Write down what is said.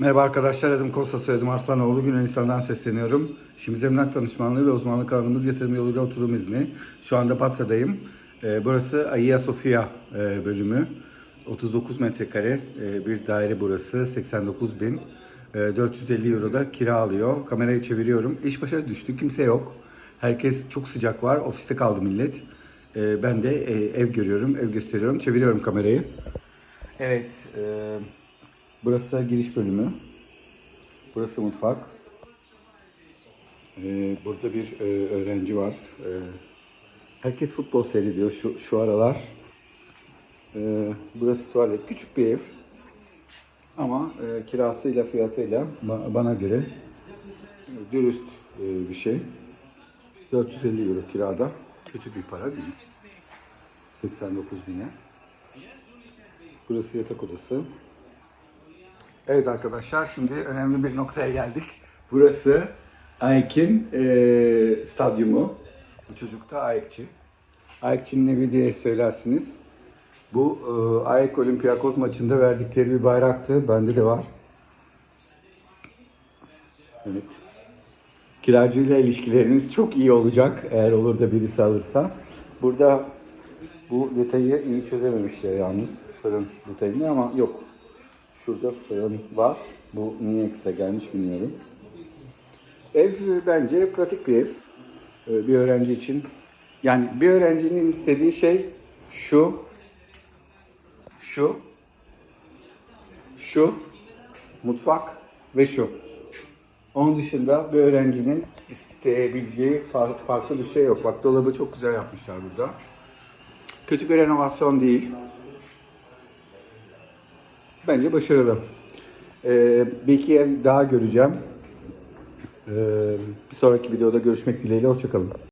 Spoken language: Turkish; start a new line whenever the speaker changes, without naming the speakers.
Merhaba arkadaşlar, adım Kosta soyadım Arslanoğlu. Yunanistan'dan sesleniyorum. Şimdi emlak danışmanlığı ve uzmanlık alanımız yatırım yoluyla oturum izni. Şu anda Patra'dayım. Ee, burası Hagia Sophia e, bölümü. 39 metrekare e, bir daire burası. 89 bin. E, 450 euro da kira alıyor. Kamerayı çeviriyorum. İş başa düştü. Kimse yok. Herkes çok sıcak var. Ofiste kaldı millet. E, ben de e, ev görüyorum, ev gösteriyorum. Çeviriyorum kamerayı. Evet, e, burası giriş bölümü. Burası mutfak. E, burada bir e, öğrenci var. E, herkes futbol seyrediyor şu, şu aralar. E, burası tuvalet. Küçük bir ev. Ama e, kirasıyla fiyatıyla ba- bana göre e, dürüst e, bir şey. 450 euro kirada. Kötü bir para değil. 89 bine. Burası yatak odası. Evet arkadaşlar şimdi önemli bir noktaya geldik. Burası Ayk'in eee stadyumu. Bu çocuk da Aykçı. Aykçı'nın evi diye söylersiniz. Bu eee Ayk Olympiakos maçında verdikleri bir bayraktı. Bende de var. Evet. Kiracıyla ilişkileriniz çok iyi olacak eğer olur da birisi alırsa. Burada bu detayı iyi çözememişler yalnız fırın detayını ama yok. Şurada fırın var. Bu niye ekstra gelmiş bilmiyorum. Ev bence pratik bir ev. E, Bir öğrenci için. Yani bir öğrencinin istediği şey şu, şu, şu, mutfak ve şu. Onun dışında bir öğrencinin isteyebileceği far- farklı bir şey yok. Bak dolabı çok güzel yapmışlar burada. Kötü bir renovasyon değil. Bence başarılı. Ee, bir iki ev daha göreceğim. Ee, bir sonraki videoda görüşmek dileğiyle. Hoşçakalın.